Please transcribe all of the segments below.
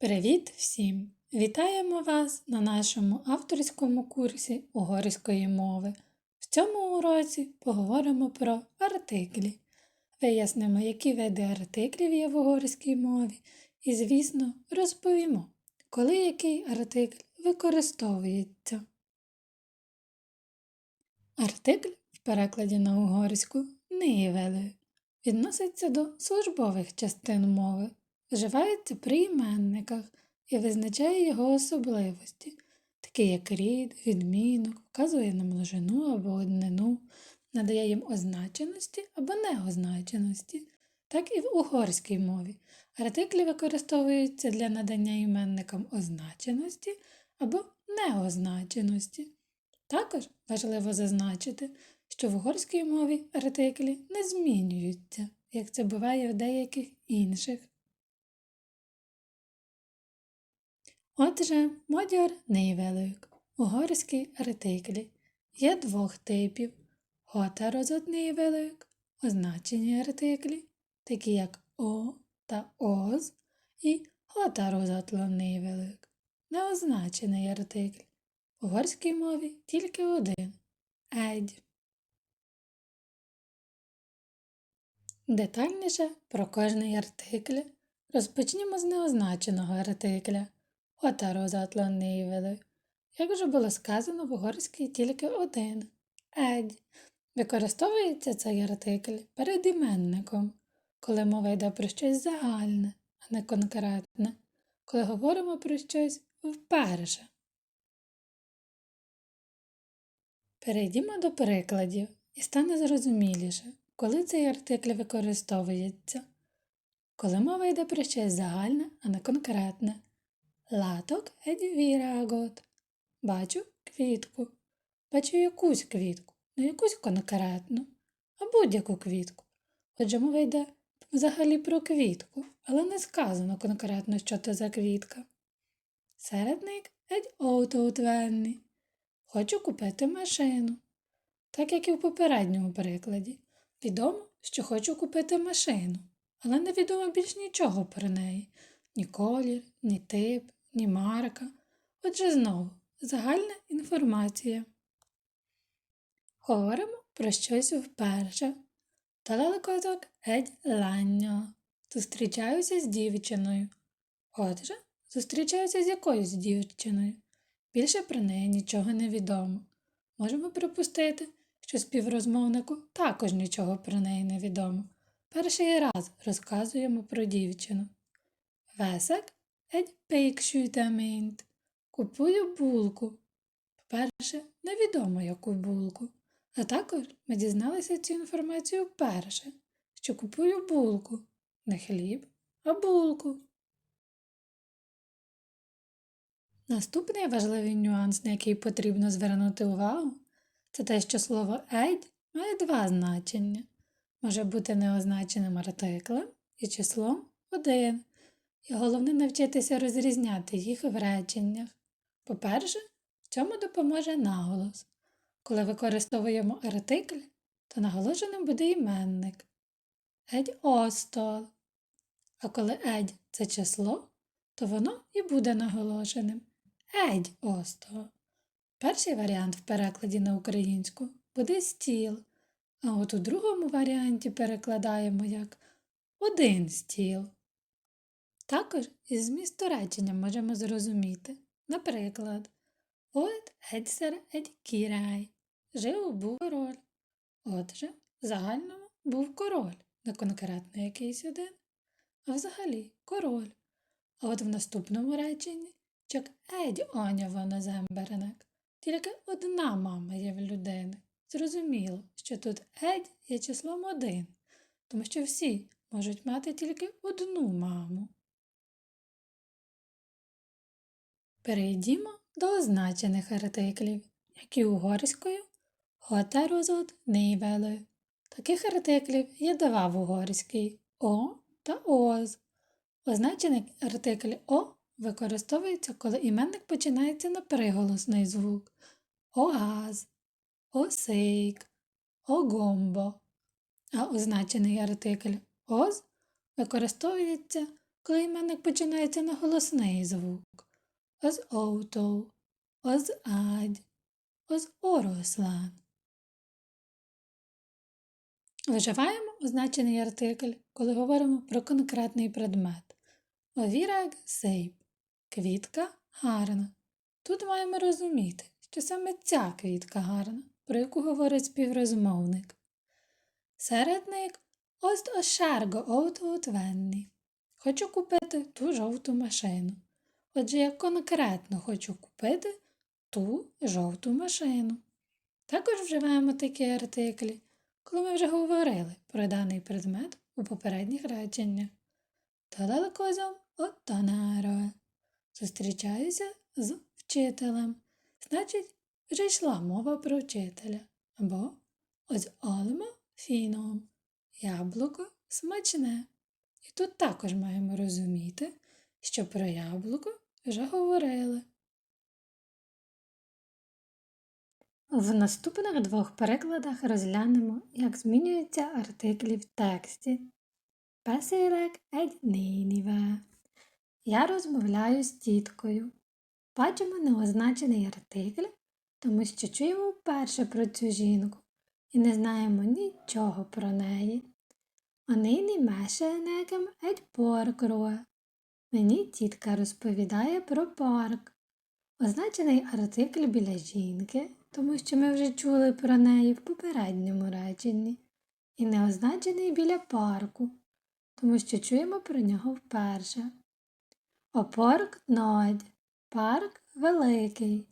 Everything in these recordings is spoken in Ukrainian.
Привіт всім! Вітаємо вас на нашому авторському курсі угорської мови. В цьому уроці поговоримо про артиклі. Вияснимо, які види артиклів є в угорській мові, і, звісно, розповімо, коли який артикль використовується. Артикль в перекладі на угорську «нивели» відноситься до службових частин мови, вживається при іменниках і визначає його особливості, такі як рід, відмінок, вказує на множину або однину, надає їм означеності або неозначеності, так і в угорській мові. Артиклі використовуються для надання іменникам означеності або неозначеності. Також важливо зазначити, що в угорській мові артиклі не змінюються, як це буває в деяких інших. Отже, модяр нейвелик, угорські артиклі, є двох типів готерозоднейвелик, означені артиклі, такі як о та оз, і готерозотлонейвелик, неозначений артикль. В угорській мові тільки один едь. Детальніше про кожний артикль розпочнімо з неозначеного артикля отерозатлонивели. Як вже було сказано, в угорській тільки один едь. Використовується цей артикль перед іменником, коли мова йде про щось загальне, а не конкретне, коли говоримо про щось вперше. Перейдімо до прикладів і стане зрозуміліше, коли цей артикль використовується, коли мова йде про щось загальне, а не конкретне. Латок virágot. Бачу квітку. Бачу якусь квітку, не якусь конкретну, а будь-яку квітку. Отже, мова йде взагалі про квітку, але не сказано конкретно, що це за квітка. Середник egy autót Хочу купити машину. Так як і в попередньому перекладі. Відомо, що хочу купити машину, але не відомо більш нічого про неї ні колір, ні тип, ні марка. Отже, знову загальна інформація. Говоримо про щось вперше. Далекозок геть лання. Зустрічаюся з дівчиною. Отже, зустрічаюся з якоюсь дівчиною. Більше про неї нічого не відомо. Можемо припустити, що співрозмовнику також нічого про неї не відомо. Перший раз розказуємо про дівчину. Весек egy péksüteményt. Купую булку. По-перше, невідомо яку булку. А також ми дізналися цю інформацію вперше, що купую булку. Не хліб, а булку. Наступний важливий нюанс, на який потрібно звернути увагу, це те, що слово «ейд» має два значення. Може бути неозначеним артиклем і числом один. І головне навчитися розрізняти їх в реченнях. По-перше, в цьому допоможе наголос. Коли використовуємо артикль, то наголошеним буде іменник. Едь остол. А коли едь це число, то воно і буде наголошеним. Едь остол. Перший варіант в перекладі на українську буде стіл, а от у другому варіанті перекладаємо як один стіл. Також із змісту речення можемо зрозуміти. Наприклад, От Ецер Едь Кірай. Жив був король. Отже, в загальному був король, не конкретно якийсь один, а взагалі король. А от в наступному реченні чак Едь вона земберенек. Тільки одна мама є в людини. Зрозуміло, що тут Едь є числом один, тому що всі можуть мати тільки одну маму. Перейдімо до означених артиклів, які угорською готерозот нейвели. Таких артиклів є два в угорській О та Оз. Означений артикль О використовується, коли іменник починається на приголосний звук Оаз, Осейк, Огомбо. А означений артикль Оз використовується, коли іменник починається на голосний звук. Оз оутоу, оз адь, оз орослан. Виживаємо означений артикль, коли говоримо про конкретний предмет. Овірак сейп. Квітка гарна. Тут маємо розуміти, що саме ця квітка гарна, про яку говорить співрозмовник. Середник ось ошарго оутвенні. Хочу купити ту жовту машину. Отже, я конкретно хочу купити ту жовту машину. Також вживаємо такі артиклі, коли ми вже говорили про даний предмет у попередніх реченнях. Далекозом оттонаро. Зустрічаюся з вчителем. Значить, вже йшла мова про вчителя. Або ось олмо фіном. Яблуко смачне. І тут також маємо розуміти, що про яблуко вже говорили. В наступних двох перекладах розглянемо, як змінюються артиклі в тексті. Egy nénivel. Я розмовляю з тіткою. Бачимо неозначений артикль, тому що чуємо вперше про цю жінку і не знаємо нічого про неї. А нині мешає неким egy паркро. Мені тітка розповідає про парк. Означений артикль біля жінки, тому що ми вже чули про неї в попередньому реченні, і не означений біля парку, тому що чуємо про нього вперше. Опорк нодь. Парк великий.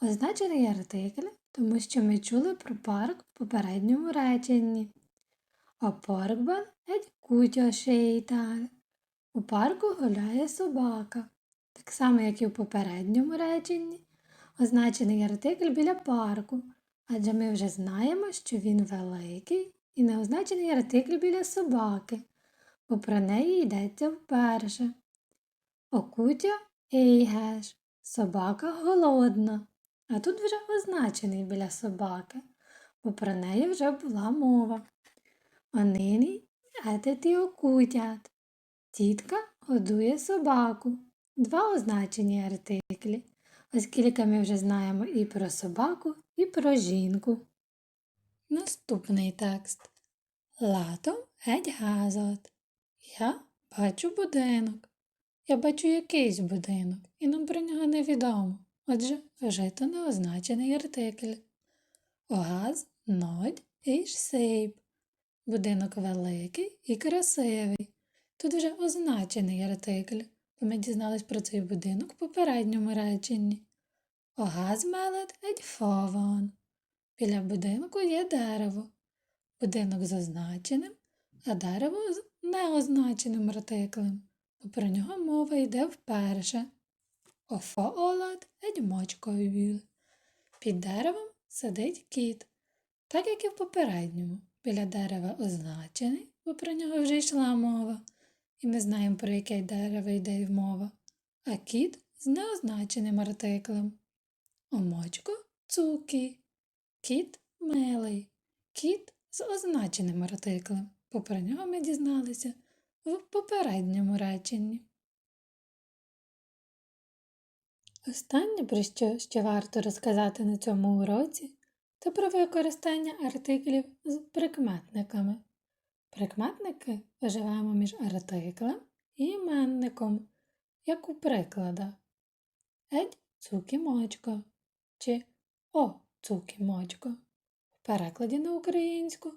Означений артикль, тому що ми чули про парк в попередньому реченні. Опоркбан едь кутя шейтар. У парку гуляє собака. Так само, як і в попередньому реченні, означений артикль біля парку, адже ми вже знаємо, що він великий і неозначений артикль біля собаки, бо про неї йдеться вперше. Окутя ейгеш, собака голодна, а тут вже означений біля собаки, бо про неї вже була мова. Онині ететі окутят. Тітка годує собаку. Два означені артиклі, оскільки ми вже знаємо і про собаку, і про жінку. Наступний текст. Лато геть газот. Я бачу будинок. Я бачу якийсь будинок, і нам про нього невідомо. Отже, вжито неозначений артикль. Огаз нодь іш сейп. Будинок великий і красивий. Тут вже означений артикль, бо ми дізнались про цей будинок в попередньому реченні. Огаз мелет едь фовон. Біля будинку є дерево. Будинок з означеним, а дерево з неозначеним артиклем, бо про нього мова йде вперше. Офоолад едь мочкові. Під деревом сидить кіт, так як і в попередньому. Біля дерева означений, бо про нього вже йшла мова, і ми знаємо, про яке дерево йде мова, а кіт з неозначеним артиклем. Омочко цукі, кіт милий, кіт з означеним артиклем, бо про нього ми дізналися в попередньому реченні. Останнє, про що ще варто розказати на цьому уроці, це про використання артиклів з прикметниками. Прикметники виживаємо між артиклем і іменником, як у прикладах Едь цукі мочко чи О цукі мочко. В перекладі на українську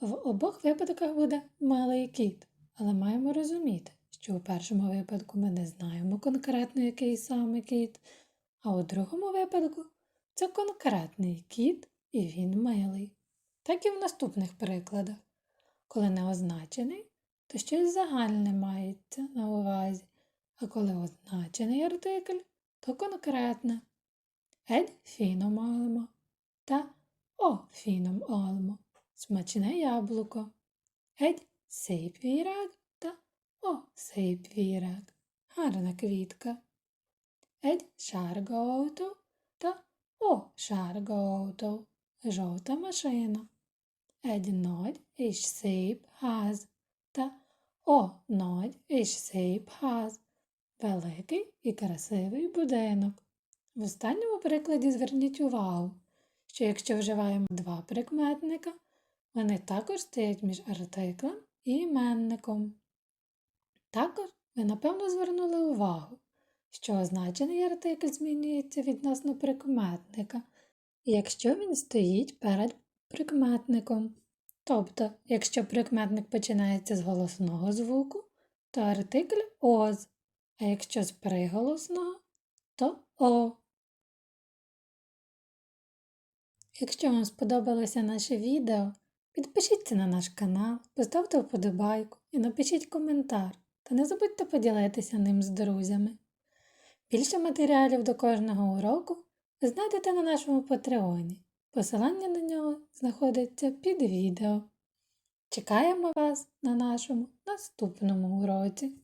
в обох випадках буде малий кіт, але маємо розуміти, що у першому випадку ми не знаємо конкретно, який саме кіт, а у другому випадку це конкретний кіт і він милий. Так і в наступних прикладах. Коли не означений, то щось загальне мається на увазі, а коли означений артикль, то конкретне. Едь фіном олмо та о фіном олмо. Смачне яблуко. Едь сейп вірак та о сейп вірак. Гарна квітка. Едь шаргоуту та о шаргоуту. Жовта машина. Egy nagy és szép ház. Та О, нодь і shape has. Великий і красивий будинок. В останньому прикладі зверніть увагу, що якщо вживаємо два прикметника, вони також стоять між артиклем і іменником. Також ви, напевно, звернули увагу, що означений артикль змінюється відносно прикметника, якщо він стоїть перед прикметником. Тобто, якщо прикметник починається з голосного звуку, то артикль оз, а якщо з приголосного, то о. Якщо вам сподобалося наше відео, підпишіться на наш канал, поставте вподобайку і напишіть коментар, та не забудьте поділитися ним з друзями. Більше матеріалів до кожного уроку ви знайдете на нашому патреоні. Посилання на нього знаходиться під відео. Чекаємо вас на нашому наступному уроці.